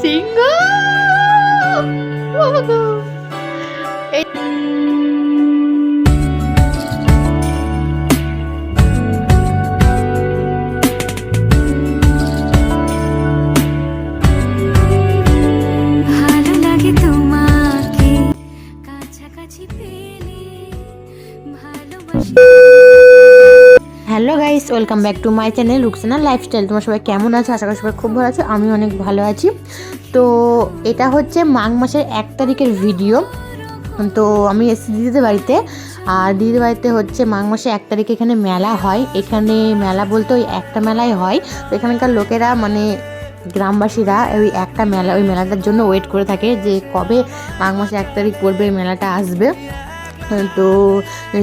সিংহ বাবা গো। Hello guys, welcome back to my channel Ruksana lifestyle. তোমার সবাই কেমন আছো? আশা করি সবাই খুব ভালো আছো আমি অনেক ভালো আছি। তো এটা হচ্ছে মাঘ মাসের এক তারিখের ভিডিও। তো আমি এসেছি দিদিদের বাড়িতে। আর দিদিদের বাড়িতে হচ্ছে মাঘ মাসে এক তারিখে এখানে মেলা হয়। এখানে মেলা বলতে ওই একটা মেলাই হয়। তো এখানকার লোকেরা মানে গ্রামবাসীরা ওই একটা মেলা, ওই মেলাটার জন্য ওয়েট করে থাকে যে কবে মাঘ মাসে এক তারিখ পড়বে মেলাটা আসবে। তো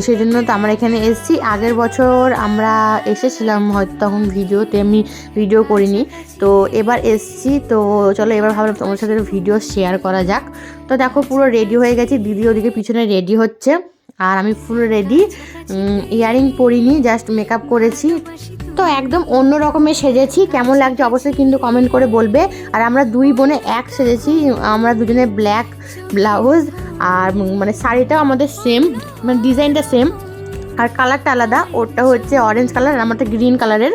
সেই জন্য তো আমরা এখানে এসেছি। আগের বছর আমরা এসেছিলাম হয়তো তখন ভিডিওতে, আমি ভিডিও করিনি। তো এবার এসছি, তো চলো এবার ভাবলাম তোমার সাথে ভিডিও শেয়ার করা যাক। তো দেখো পুরো রেডি হয়ে গেছি, দিদি ওদিকে পিছনে রেডি হচ্ছে। আর আমি ফুল রেডি ইয়ারিং পরিনি জাস্ট মেকআপ করেছি। তো একদম অন্য রকমের সেজেছি। কেমন লাগছে অবশ্যই কিন্তু কমেন্ট করে বলবে। আর আমরা দুই বোনে এক সেজেছি। আমরা দুজনে ব্ল্যাক ব্লাউজ আর মানে শাড়িটাও আমাদের সেম মানে ডিজাইনটা সেম আর কালারটা আলাদা, ওরটা হচ্ছে অরেঞ্জ কালার আর আমারটা গ্রিন কালারের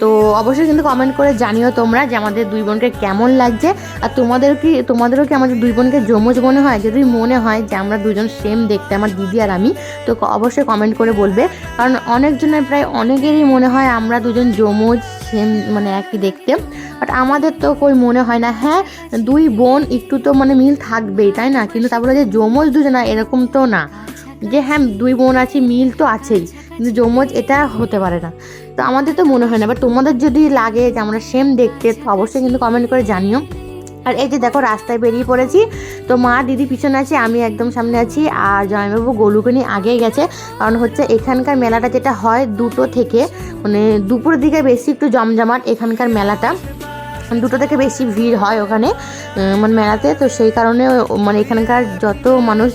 তো অবশ্যই কিন্তু কমেন্ট করে জানিও তোমরা যে আমাদের দুই বোনকে কেমন লাগছে। আর তোমাদের কি, তোমাদেরও কি আমাদের দুই বোনকে জমজ মনে হয়? যদি মনে হয় যে আমরা দুজন সেম দেখতে, আমার দিদি আর আমি, তো অবশ্যই কমেন্ট করে বলবে। কারণ অনেকজনের প্রায় অনেকেরই মনে হয় আমরা দুজন জমজ সেম মানে একই দেখতে। বাট আমাদের তো কই মনে হয় না। হ্যাঁ দুই বোন একটু তো মানে মিল থাকবেই, তাই না? কিন্তু তারপরে যে যমজ দুজনা, এরকম তো না। যে হ্যাঁ দুই বোন আছি, মিল তো আছেই, কিন্তু যমজ এটা হতে পারে না। তো আমাদের তো মনে হয় না বাট তোমাদের যদি লাগে যে আমরা সেম দেখতে, তো অবশ্যই কিন্তু কমেন্ট করে জানিও। আর এই যে দেখো, রাস্তায় বেরিয়ে পড়েছি, তো মা দিদি পিছনে আছে, আমি একদম সামনে আছি, আর জয়বাবু গলুকে নিয়ে আগেই গেছে, কারণ হচ্ছে এখানকার মেলাটা যেটা হয় দুটো থেকে মানে দুপুরের দিকে বেশি একটু জমজমাট এখানকার মেলাটা। দুটো থেকে বেশি ভিড় হয় ওখানে মানে মেলাতে, তো সেই কারণে মানে এখানকার যত মানুষ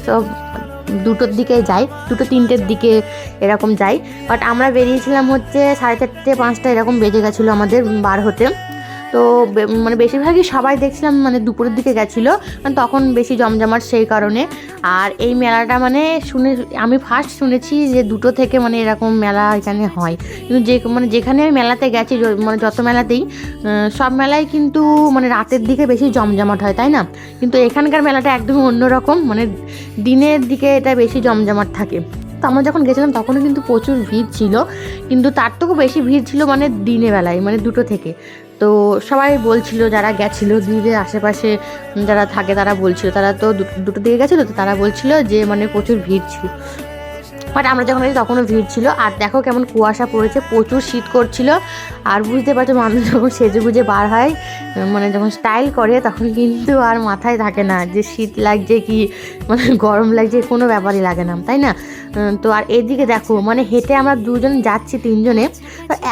দুটোর দিকে যাই, দুটো তিনটের দিকে এরকম যাই। বাট আমরা বেরিয়েছিলাম হচ্ছে সাড়ে চারটে পাঁচটা এরকম বেজে গেছিল আমাদের বার হতে। তো মানে বেশিরভাগই সবাই দেখছিলাম মানে দুপুরের দিকে গেছিল মানে তখন বেশি জমজমাট সেই কারণে। আর এই মেলাটা মানে শুনে আমি ফার্স্ট শুনেছি যে দুটো থেকে মানে এরকম মেলা এখানে হয়। কিন্তু যে মানে যেখানে আমি মেলাতে গেছি মানে যত মেলাতেই সব মেলায় কিন্তু মানে রাতের দিকে বেশি জমজমাট হয়, তাই না? কিন্তু এখানকার মেলাটা একদমই অন্যরকম মানে দিনের দিকে এটা বেশি জমজমাট থাকে। তো আমরা যখন গেছিলাম তখনও কিন্তু প্রচুর ভিড় ছিল, কিন্তু তার থেকেও বেশি ভিড় ছিল মানে দিনের বেলায় মানে দুটো থেকে। তো সবাই বলছিল যারা গেছিল দিদিদের আশেপাশে যারা থাকে তারা বলছিল, তারা তো দুটো দিকে গেছিল তো তারা বলছিল যে মানে প্রচুর ভিড় ছিল। বাট আমরা যখন গেছি তখনও ভিড় ছিল। আর দেখো কেমন কুয়াশা পড়েছে, প্রচুর শীত করছিল। আর বুঝতে পারছ, মানুষ যখন সেজে গুজে বার হয় মানে যখন স্টাইল করে, তখন কিন্তু আর মাথায় থাকে না যে শীত লাগছে কি মানে গরম লাগছে, কোনো ব্যাপারই লাগে না, তাই না? তো আর এদিকে দেখো মানে হেঁটে আমরা দুজন যাচ্ছি তিনজনে।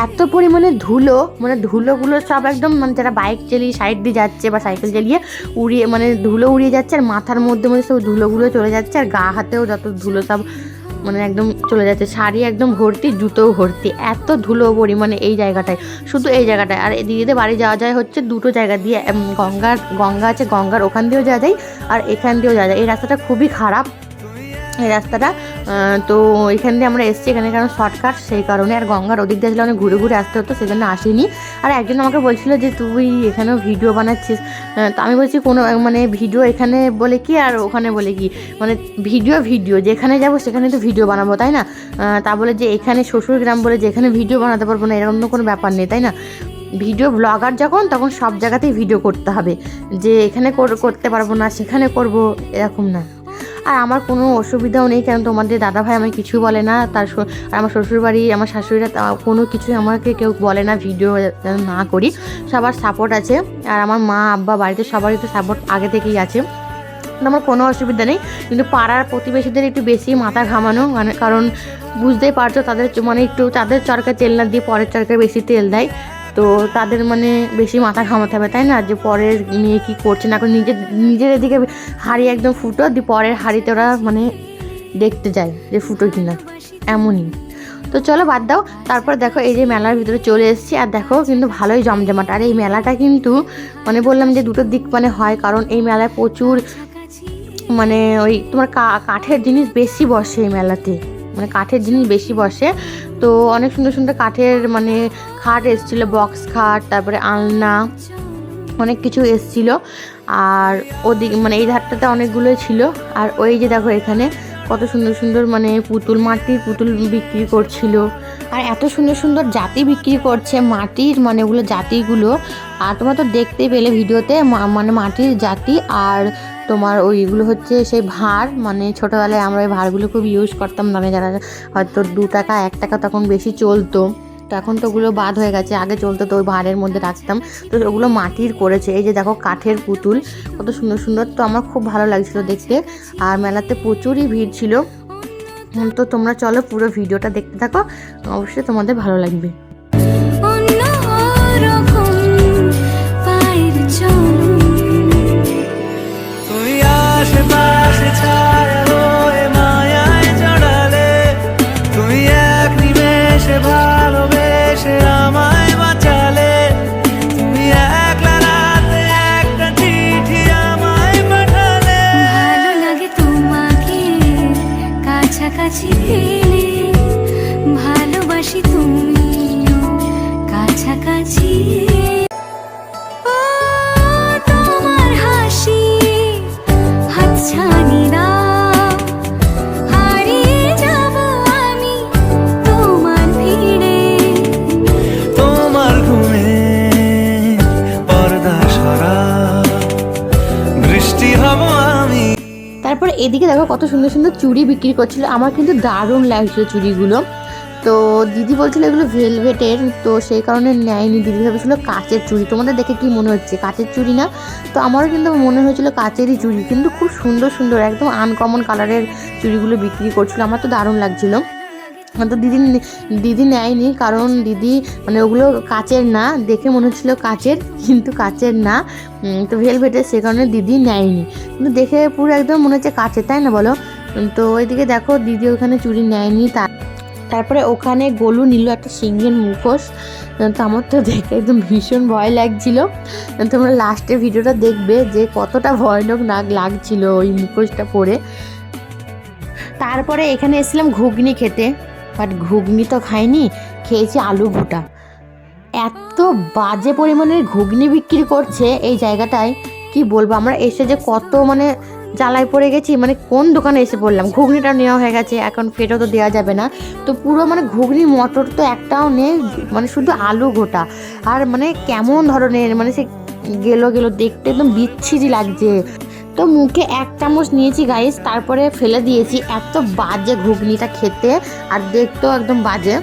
এত পরিমাণে ধুলো মানে ধুলোগুলো সব একদম মানে যারা বাইক চালিয়ে সাইড দিয়ে যাচ্ছে বা সাইকেল চালিয়ে উড়িয়ে মানে ধুলো উড়িয়ে যাচ্ছে, আর মাথার মধ্যে মধ্যে সব ধুলোগুলো চলে যাচ্ছে, আর গা হাতেও যত ধুলো সব মানে একদম চলে যাচ্ছে। শাড়ি একদম ভর্তি, জুতোও ভর্তি। এত ধুলো পরিমাণে এই জায়গাটায়। শুধু এই জায়গাটায়। আর দিদিদের বাড়ি যাওয়া যায় হচ্ছে দুটো জায়গা দিয়ে। গঙ্গার গঙ্গা আছে, গঙ্গার ওখান দিয়েও যাওয়া যায়, আর এখান দিয়েও যাওয়া যায়। এই রাস্তাটা খুবই খারাপ। এই রাস্তাটা। তো এখান দিয়ে আমরা এসেছি এখানে কারণ শর্টকাট সেই কারণে। আর গঙ্গার ওদিক দিয়ে অনেক ঘুরে ঘুরে আসতে হতো, সেজন্য আসিনি। আর একজন আমাকে বলছিল যে, তুই এখানেও ভিডিও বানাচ্ছিস? তো আমি বলছি, কোনো মানে ভিডিও এখানে বলে কি আর ওখানে বলে কি? মানে ভিডিও ভিডিও যেখানে যাব সেখানে তো ভিডিও বানাবো, তাই না? তা বলে যে, এখানে শ্বশুর গ্রাম বলে যেখানে ভিডিও বানাতে পারব না, এরকম কোনো ব্যাপার নেই, তাই না? ভিডিও ব্লগার যখন, তখন সব জায়গাতেই ভিডিও করতে হবে। যে, এখানে কর- করতে পারব না, সেখানে করব, এরকম না। আর আমার কোনো অসুবিধাও নেই, কারণ তোমাদের দাদাভাই আমাকে কিছু বলে না। তার আমার শ্বশুরবাড়ি, আমার শাশুড়িরা কোনো কিছুই আমাকে কেউ বলে না, ভিডিও যেন না করি। সবার সাপোর্ট আছে। আর আমার মা, আব্বা বাড়িতে সবারই তো সাপোর্ট আগে থেকেই আছে। আমার কোনো অসুবিধা নেই। কিন্তু পাড়ার প্রতিবেশীদের একটু বেশি মাথা ঘামানো মানে কারণ বুঝতেই পারছ তাদের মানে একটু তাদের চরকায় তেল না দিয়ে পরের চরকায় বেশি তেল দেয়। তো তাদের মানে বেশি মাথা ঘামাতে হবে, তাই না? যে পরের নিয়ে কি করছে না করে নিজের নিজের এদিকে হাড়ি একদম ফুটো, দিয়ে পরের হাড়িতে ওরা মানে দেখতে যায় যে ফুটো কিনা, এমনই। তো চলো বাদ দাও, তারপর দেখো এই যে মেলার ভিতরে চলে এসেছি, আর দেখো কিন্তু ভালোই জমজমাট। আর এই মেলাটা কিন্তু মানে বললাম যে দুটো দিক মানে হয়, কারণ এই মেলায় প্রচুর মানে ওই তোমার কাঠের জিনিস বেশি বসে এই মেলাতে। মানে কাঠের জিনিস বেশি বসে তো অনেক সুন্দর সুন্দর কাঠের মানে খাট এসেছিল বক্স খাট, তারপরে আলনা, অনেক কিছু এসছিল। আর ওদিক মানে এই ধারটাতে অনেকগুলোই ছিল। আর ওই যে দেখো এখানে কত সুন্দর সুন্দর মানে পুতুল, মাটির পুতুল বিক্রি করছিল। আর এত সুন্দর সুন্দর জাতি বিক্রি করছে, মাটির মানে ওগুলো জাতিগুলো। আর তোমরা তো দেখতে পেলে ভিডিওতে মানে মাটির জাতি আর তোমার ওইগুলো হচ্ছে সেই ভাঁড় মানে ছোটোবেলায় আমরা ওই ভাঁড়গুলো খুব ইউজ করতাম মানে যারা হয়তো দু টাকা, এক টাকা তখন বেশি চলতো। তো এখন তো ওগুলো বাদ হয়ে গেছে আগে চলতো তো ওই ভাঁড়ের মধ্যে রাখতাম। তো ওগুলো মাটির করেছে এই যে দেখো কাঠের পুতুল কত সুন্দর সুন্দর তো আমার খুব ভালো লাগছিল দেখতে। আর মেলাতে প্রচুরই ভিড় ছিল। তো তোমরা চলো পুরো ভিডিওটা দেখতে থাকো অবশ্যই তোমাদের ভালো লাগবে। অন্য তারপর এদিকে দেখো কত সুন্দর সুন্দর চুড়ি বিক্রি করছিল। আমার কিন্তু দারুণ লাগছিল চুড়িগুলো। তো দিদি বলছিল এগুলো ভেলভেটের, তো সেই কারণে নেয়নি। দিদি ভেবেছিল কাঁচের চুড়ি। তোমাদের দেখে কি মনে হচ্ছে? কাঁচের চুড়ি না? তো আমারও কিন্তু মনে হয়েছিল কাঁচেরই চুড়ি। কিন্তু খুব সুন্দর সুন্দর, একদম আনকমন কালারের চুড়িগুলো বিক্রি করছিল। আমার তো দারুণ লাগছিল। তো দিদি দিদি নেয়নি, কারণ দিদি মানে ওগুলো কাচের না, দেখে মনে হচ্ছিল কাচের, কিন্তু কাচের না। তো ভেলভেটের সে কারণে দিদি নেয়নি। কিন্তু দেখে পুরো একদম মনে হচ্ছে কাচের, তাই না বলো? তো ওইদিকে দেখো দিদি ওখানে চুরি নেয়নি তার তারপরে ওখানে গোলু নিল একটা সিংহের মুখোশ। তো আমার তো দেখে একদম ভীষণ ভয় লাগছিল। তোমরা লাস্টে ভিডিওটা দেখবে যে কতটা ভয়ানক নাক লাগছিল ওই মুখোশটা পরে। তারপরে এখানে এসেছিলাম ঘুগনি খেতে। বাট ঘুগনি তো খাইনি, খেয়েছি আলু ভুটা। এত বাজে পরিমাণের ঘুগনি বিক্রি করছে এই জায়গাটায়, কি বলব? আমরা এসে যে কত মানে জ্বালায় পড়ে গেছি মানে কোন দোকানে এসে পড়লাম? ঘুগনিটা নেওয়া হয়ে গেছে, এখন ফেরও তো দেওয়া যাবে না। তো পুরো মানে ঘুগনি, মটর তো একটাও নেই মানে শুধু আলু গোটা আর মানে কেমন ধরনের মানে সে গেলো গেলো, দেখতে একদম বিচ্ছিরি লাগছে। তো মুখে এক চামচ নিয়েছি গাইস তারপরে ফেলে দিয়েছি এত বাজে ঘুগনিটা খেতে, আর দেখতেও একদম বাজে।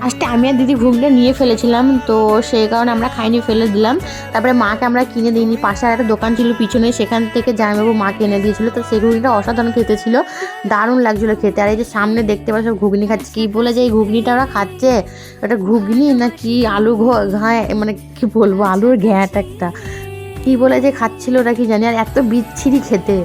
ফার্স্টে আমি আর দিদি ঘুগনিটা নিয়ে ফেলেছিলাম, তো সেই কারণে আমরা খাইনি, ফেলে দিলাম। তারপরে মাকে আমরা কিনে দিইনি পাশে একটা দোকান ছিল পিছনে সেখান থেকে জামাইবাবু মাকে কিনে দিয়েছিল, তো সেই ঘুগনিটা অসাধারণ খেতে ছিল, দারুণ লাগছিল খেতে। আর এই যে সামনে দেখতে পাচ্ছ ঘুগনি খাচ্ছে, কি বলে যে এই ঘুগনিটা ওরা খাচ্ছে? ওটা ঘুগনি না কি আলু ঘ- মানে কি বলব, আলুর ঘ্যাঁট একটা। কি বলে যে খাচ্ছিল ওরা কি জানি আর এত বিচ্ছিরি খেতে।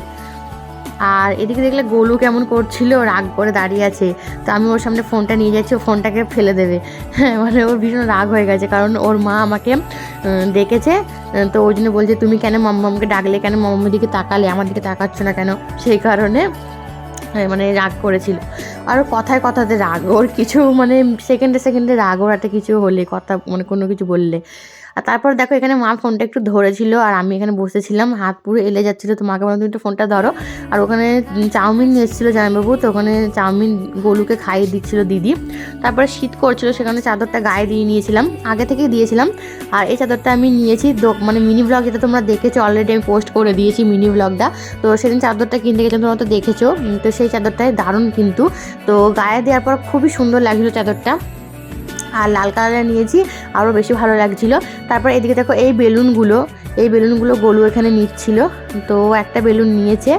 আর এদিকে দেখলে গোলু কেমন করছিল রাগ করে দাঁড়িয়ে আছে। তো আমি ওর সামনে ফোনটা নিয়ে যাচ্ছি ও ফোনটাকে ফেলে দেবে। হ্যাঁ মানে ওর ভীষণ রাগ হয়ে গেছে কারণ ওর মা আমাকে ডেকেছে তো ওই জন্য বলছে তুমি কেন মাম্মামকে ডাকলে কেন? মাম্মার দিকে তাকালে আমার দিকে তাকাচ্ছ না কেন? সেই কারণে হ্যাঁ, মানে রাগ করেছিল। আর কথায় কথাতে রাগ ওর কিছু মানে সেকেন্ডে সেকেন্ডে রাগ ওর একটা কিছু হলে কথা মানে কোনো কিছু বললে। আর তারপর দেখো এখানে মা ফোনটা একটু ধরেছিল আর আমি এখানে বসেছিলাম, হাত পুরো এলে যাচ্ছিল। তো মাকে বললাম, তুমি একটু ফোনটা ধরো। আর ওখানে চাউমিন নিয়ে এসেছিল জামাইবাবু, তো ওখানে চাউমিন গোলুকে খাইয়ে দিচ্ছিল দিদি। তারপরে শীত করছিল সেখানে চাদরটা গায়ে দিয়ে নিয়েছিলাম, আগে থেকেই দিয়েছিলাম। আর এই চাদরটা আমি নিয়েছি মানে মিনি ব্লগ যেটা তোমরা দেখেছ অলরেডি আমি পোস্ট করে দিয়েছি মিনি ব্লগটা। তো সেদিন চাদরটা কিনতে গেছিলাম, তোমরা তো দেখেছ। তো সেই চাদরটাই দারুণ কিন্তু। তো গায়ে দেওয়ার পর খুবই সুন্দর লাগছিল চাদরটা। আর লাল কালারের নিয়েছি, আরও বেশি ভালো লাগছিল। তারপর এদিকে দেখো এই বেলুনগুলো এই বেলুনগুলো গোলু এখানে নিচ্ছিল। তো একটা বেলুন নিয়েছে।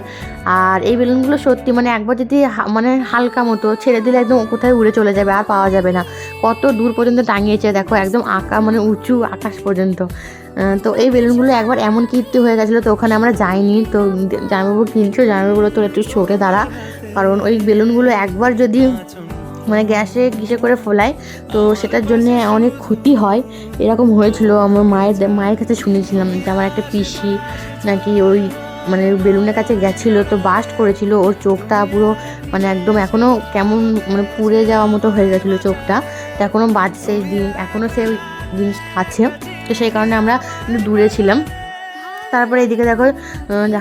আর এই বেলুনগুলো সত্যি মানে একবার যদি মানে হালকা মতো ছেড়ে দিলে একদম কোথায় উড়ে চলে যাবে, আর পাওয়া যাবে না। কত দূর পর্যন্ত টাঙিয়েছে দেখো, একদম আঁকা মানে উঁচু আকাশ পর্যন্ত। তো এই বেলুনগুলো একবার এমন কীর্তি হয়ে গেছিল তো ওখানে আমরা যাইনি। তো জামাইবাবু কিনছো, জামাইবাবুগুলো তো একটু সরে দাঁড়া। কারণ ওই বেলুনগুলো একবার যদি মানে গ্যাসে কিসে করে ফোলায়, তো সেটার জন্য অনেক ক্ষতি হয়। এরকম হয়েছিল, আমার মায়ের মায়ের কাছে শুনেছিলাম যে আমার একটা পিসি নাকি ওই মানে বেলুনের কাছে গেছিল, তো বাস্ট করেছিল, ওর চোখটা পুরো মানে একদম এখনও কেমন মানে পুড়ে যাওয়া মতো হয়ে গেছিল চোখটা। তো এখনও বাজছে দিন এখনও সেই জিনিস আছে, তো সেই কারণে আমরা দূরে ছিলাম। তারপরে এদিকে দেখো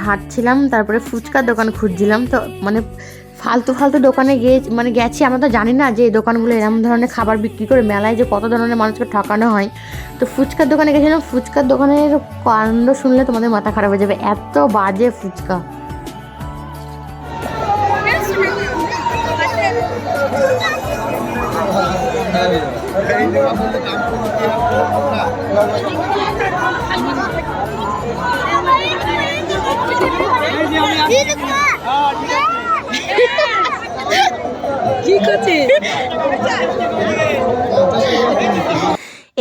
হাঁটছিলাম, তারপরে ফুচকার দোকান খুঁজছিলাম, তো মানে ফালতু ফালতু দোকানে গিয়ে মানে গেছি, আমরা তো জানি না যে এই দোকানগুলো এরকম ধরনের খাবার বিক্রি করে মেলায় যে কত ধরনের মানুষকে ঠকানো হয়। তো ফুচকার দোকানে গেছিলাম, ফুচকার দোকানের কাণ্ড শুনলে তোমাদের মাথা খারাপ হয়ে যাবে। এত বাজে ফুচকা।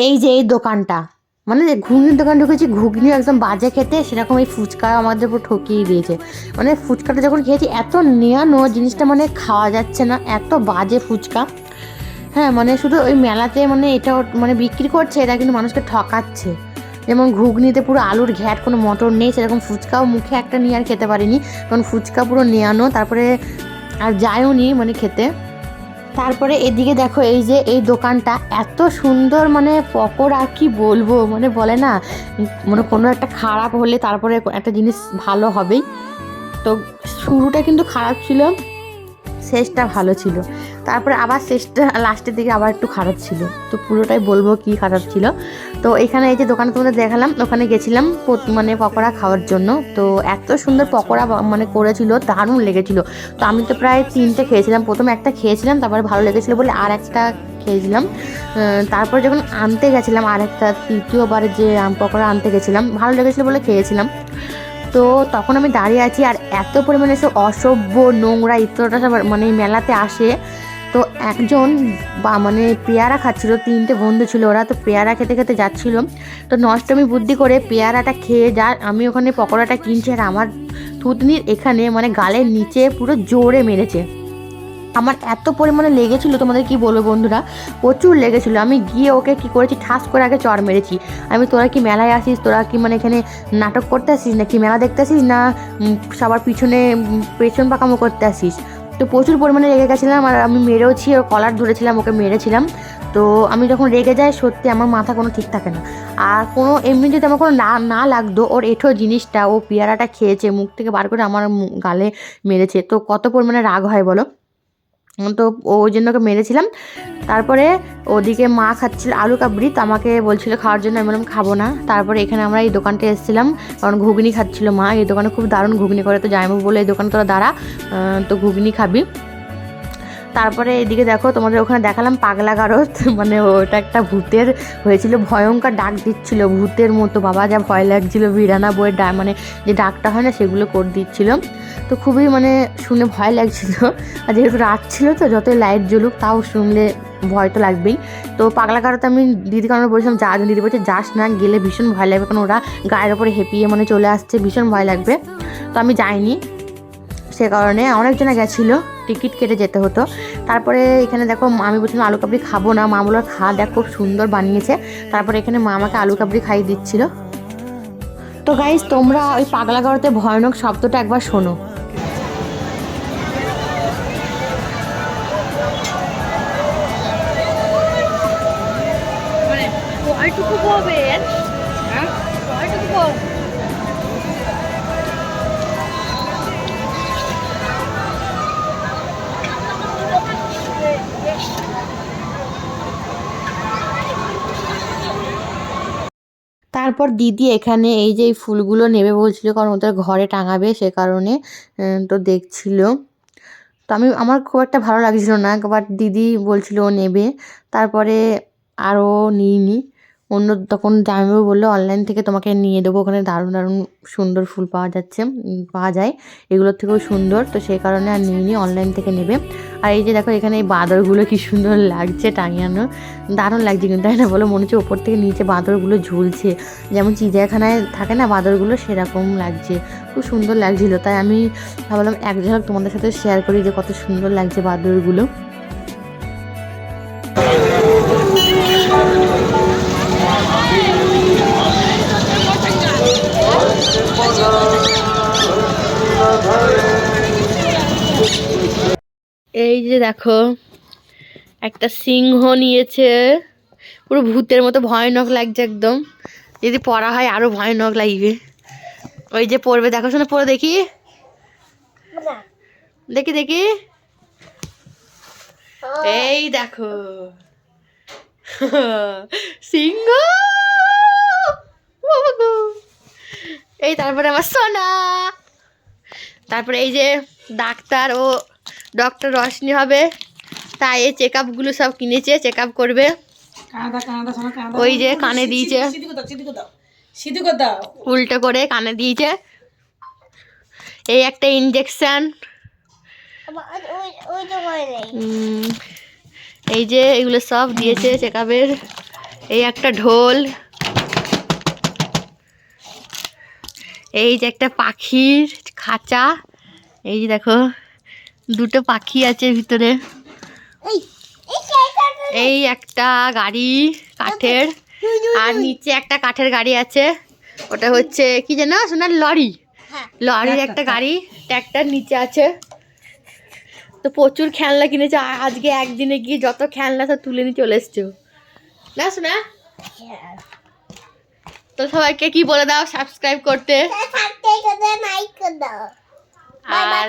এই যে এই দোকানটা মানে ঘুগনির দোকান ঢুকেছি, ঘুগনি একদম বাজে খেতে, সেরকম এই ফুচকা আমাদের উপর ঠকিয়ে দিয়েছে। মানে ফুচকাটা যখন খেয়েছি, এত নেয়ানো জিনিসটা মানে খাওয়া যাচ্ছে না, এত বাজে ফুচকা। হ্যাঁ মানে শুধু ওই মেলাতে মানে এটা মানে বিক্রি করছে এটা কিন্তু মানুষকে ঠকাচ্ছে। যেমন ঘুগনিতে পুরো আলুর ঘ্যাট, কোনো মটর নেই, সেরকম ফুচকাও মুখে একটা নিয়ে আর খেতে পারিনি। কারণ ফুচকা পুরো নেয়ানো, তারপরে আর যায়ও নি মানে খেতে। তারপরে এদিকে দেখো এই যে এই দোকানটা, এত সুন্দর মানে পকোড়া কি বলব? মানে বলে না মানে কোনো একটা খারাপ হলে তারপরে একটা জিনিস ভালো হবেই। তো শুরুটা কিন্তু খারাপ ছিল। শেষটা ভালো ছিল। তারপরে আবার শেষটা, লাস্টের দিকে আবার একটু খারাপ ছিল। তো পুরোটাই বলব কি খারাপ ছিল। তো এখানে এই যে দোকানে তোমাদের দেখালাম, ওখানে গেছিলাম মানে পকোড়া খাওয়ার জন্য। তো এত সুন্দর পকোড়া মানে করেছিল, দারুণ লেগেছিল। তো আমি তো প্রায় তিনটে খেয়েছিলাম। প্রথমে একটা খেয়েছিলাম, তারপরে ভালো লেগেছিলো বলে আর একটা খেয়েছিলাম তারপর যখন আনতে গেছিলাম আর একটা তৃতীয়বার যে পকোড়া আনতে গেছিলাম, ভালো লেগেছিলো বলে খেয়েছিলাম। তো তখন আমি দাঁড়িয়ে আছি আর এত পরিমাণে সব অসভ্য নোংরা ইত্যাদিটা সব মানে মেলাতে আসে। তো একজন বা মানে পেয়ারা খাচ্ছিল, তিনটে বন্ধু ছিল ওরা, তো পেয়ারা খেতে খেতে যাচ্ছিল। তো নষ্টমী বুদ্ধি করে পেয়ারাটা খেয়ে যা, আমি ওখানে পকোড়াটা কিনছি আর আমার থুতনির এখানে মানে গালের নিচে পুরো জোরে মেরেছে। আমার এত পরিমাণে লেগেছিল, তোমাদের কি বলব বন্ধুরা? প্রচুর লেগেছিল। আমি গিয়ে ওকে কি করেছি, ঠাস করে আগে চড় মেরেছি। আমি, তোরা কি মেলায় আসিস? তোরা কি মানে এখানে নাটক করতে আসিস না কি মেলা দেখতে আসিস না সবার পিছনে পেছন পাকামো করতে আসিস? তো প্রচুর পরিমাণে রেগে গেছিলাম আর আমি মেরেওছি ওর কলার ধরেছিলাম, ওকে মেরেছিলাম। তো আমি যখন রেগে যাই, সত্যি আমার মাথা কোনো ঠিক থাকে না। আর কোনো, এমনি যদি আমার কোনো না না লাগতো, ওর এঠো জিনিসটা, ও পেয়ারাটা খেয়েছে, মুখ থেকে বার করে আমার গালে মেরেছে, তো কত পরিমাণে রাগ হয় বলো? তো ওই জন্য ওকে মেরেছিলাম। তারপরে ওদিকে মা খাচ্ছিল আলু কাবড়ি, তো আমাকে বলছিল খাওয়ার জন্য আমি বললাম, খাব না। তারপরে এখানে আমরা এই দোকানটা এসেছিলাম, কারণ ঘুগনি খাচ্ছিল মা। এই দোকানে খুব দারুণ ঘুগনি করে, তো জামাইবাবু বলে এই দোকানে তোরা দাঁড়া তো ঘুগনি খাবি। তারপরে এদিকে দেখো, তোমাদের ওখানে দেখালাম পাগলা গারদ। মানে ওটা একটা ভূতের হয়েছিল, ভয়ঙ্কর ডাক দিচ্ছিল ভূতের মতো। বাবা, যা ভয় লাগছিল, বিড়ানা বইয়ের ডা মানে যে ডাকটা হয় না, সেগুলো করে দিচ্ছিল। তো খুবই মানে শুনে ভয় লাগছিল। আর যেহেতু রাত ছিল তো, যতই লাইট জ্বলুক, তাও শুনলে ভয় তো লাগবেই। তো পাগলা গারোতে আমি দিদি কারণে বলছিলাম, যা দিদি বলছে, যাস না, গেলে ভীষণ ভয় লাগবে। কারণ ওরা গায়ের ওপরে হেঁপিয়ে মানে চলে আসছে, ভীষণ ভয় লাগবে। তো আমি যাইনি, সে কারণে অনেকজনে গেছিল। টিকিট কেটে যেতে হতো। তারপরে এখানে দেখো আমি বলছিলাম আলু কাবড়ি খাব না। মা বলো খা, দেখ, খুব সুন্দর বানিয়েছে। তারপরে এখানে মা আমাকে আলু কাবড়ি খাইয়ে দিচ্ছিল। তো গাইজ তোমরা ওই পাগলা গাড়োতে ভয়ানক শব্দটা একবার শোনো। তারপর দিদি এখানে এই যে এই ফুলগুলো নেবে বলছিল, কারণ ওদের ঘরে টাঙাবে সে কারণে তো দেখছিল। তো আমি, আমার খুব একটা ভালো লাগছিল না বাট দিদি বলছিল ও নেবে, তারপরে আরও নিইনি। অন্য তখন জামাইবাবু বলল অনলাইন থেকে তোমাকে নিয়ে দেবো, ওখানে দারুণ দারুণ সুন্দর ফুল পাওয়া যাচ্ছে পাওয়া যায়। এগুলোর থেকেও সুন্দর, তো সেই কারণে আর নিইনি অনলাইন থেকে নেবে। আর এই যে দেখো, এখানে এই বাঁদরগুলো কি সুন্দর লাগছে টাঙিয়ানো দারুণ লাগছে কিন্তু, তাই না? বলো, মনে হচ্ছে ওপর থেকে নিচে বাঁদরগুলো ঝুলছে। যেমন চিড়িয়াখানায় থাকে না, বাঁদরগুলো সেরকম লাগছে। খুব সুন্দর লাগছিল, তাই আমি ভাবলাম, এক ঝলক তোমাদের সাথে শেয়ার করি যে কত সুন্দর লাগছে বাঁদরগুলো। এই যে দেখো একটা সিংহ নিয়েছে। পুরো ভূতের মতো ভয়ানক লাগছে একদম। যদি পড়া হয় আরও ভয়ানক লাগবে। ওই যে পড়বে দেখো শোনো পড়ে দেখি। দেখি দেখি। এই দেখো। সিংহ! এই তারপরে আমার সোনা। তারপরে এই যে ডাক্তার ও ডক্টর রশনি হবে তাই এই চেক আপগুলো সব কিনেছে চেক আপ করবে ওই যে কানে দিয়েছে। উল্টো করে কানে দিয়েছে। এই একটা ইঞ্জেকশন এই যে এগুলো সব দিয়েছে চেক আপের এই একটা ঢোল। এই যে একটা পাখির খাঁচা। এই যে দেখো। দুটো পাখি আছে ভিতরে। এই একটা গাড়ি কাঠের আর নিচে একটা কাঠের গাড়ি আছে। ওটা হচ্ছে কি যেন শোনার লরি। লরির একটা গাড়ি ট্র্যাক্টর নিচে আছে। তো প্রচুর খেলনা কিনেছে আজকে একদিনে গিয়ে যত খেলনা সব তুলে নিয়ে চলে এসছো। না শোনা তো সবাইকে কি বলে দাও সাবস্ক্রাইব করতে? আর